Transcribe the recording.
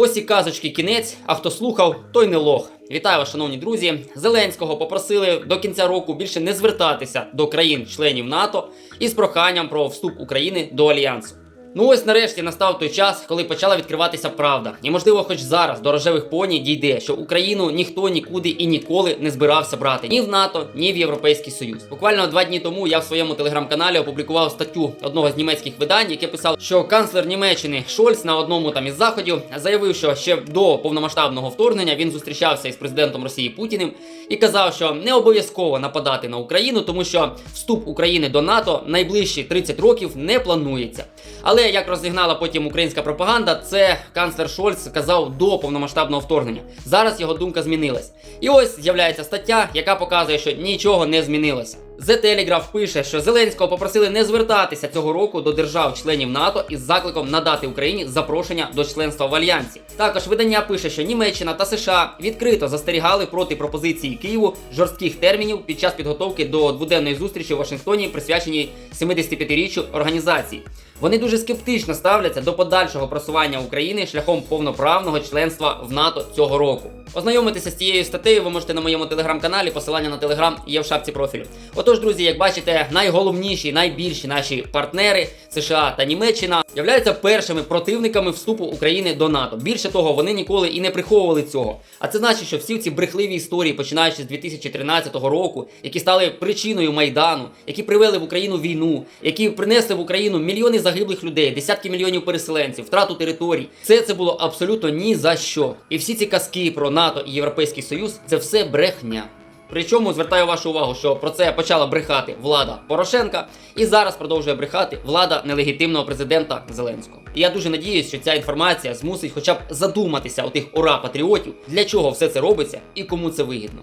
Ось і казочки кінець, а хто слухав, той не лох. Вітаю шановні друзі. Зеленського попросили до кінця року більше не звертатися до країн-членів НАТО із проханням про вступ України до альянсу. Ну ось нарешті настав той час, коли почала відкриватися правда. І можливо, хоч зараз до рожевих поні дійде, що Україну ніхто нікуди і ніколи не збирався брати ні в НАТО, ні в Європейський Союз. Буквально два дні тому я в своєму телеграм-каналі опублікував статтю одного з німецьких видань, яке писав, що канцлер Німеччини Шольц на одному там із заходів заявив, що ще до повномасштабного вторгнення він зустрічався із президентом Росії Путіним і казав, що не обов'язково нападати на Україну, тому що вступ України до НАТО найближчі 30 років не планується. Але як розігнала потім українська пропаганда, це канцлер Шольц казав до повномасштабного вторгнення. Зараз його думка змінилась. І ось з'являється стаття, яка показує, що нічого не змінилося. The Telegraph пише, що Зеленського попросили не звертатися цього року до держав-членів НАТО із закликом надати Україні запрошення до членства в альянсі. Також видання пише, що Німеччина та США відкрито застерігали проти пропозиції Києву жорстких термінів під час підготовки до дводенної зустрічі в Вашингтоні, присвяченій 75-річчю організації. Вони дуже скептично ставляться до подальшого просування України шляхом повноправного членства в НАТО цього року. Ознайомитися з цією статтею ви можете на моєму телеграм-каналі. Посилання на телеграм є в шапці профілю. Отож, друзі, як бачите, найголовніші, найбільші наші партнери США та Німеччина являються першими противниками вступу України до НАТО. Більше того, вони ніколи і не приховували цього. А це значить, що всі ці брехливі історії, починаючи з 2013 року, які стали причиною майдану, які привели в Україну війну, які принесли в Україну мільйони загиблих людей, десятки мільйонів переселенців, втрату територій. Все це було абсолютно ні за що. І всі ці казки про НАТО і Європейський Союз це все брехня. Причому звертаю вашу увагу, що про це почала брехати влада Порошенка, і зараз продовжує брехати влада нелегітимного президента Зеленського. І я дуже надіюсь, що ця інформація змусить хоча б задуматися у тих ура патріотів, для чого все це робиться і кому це вигідно.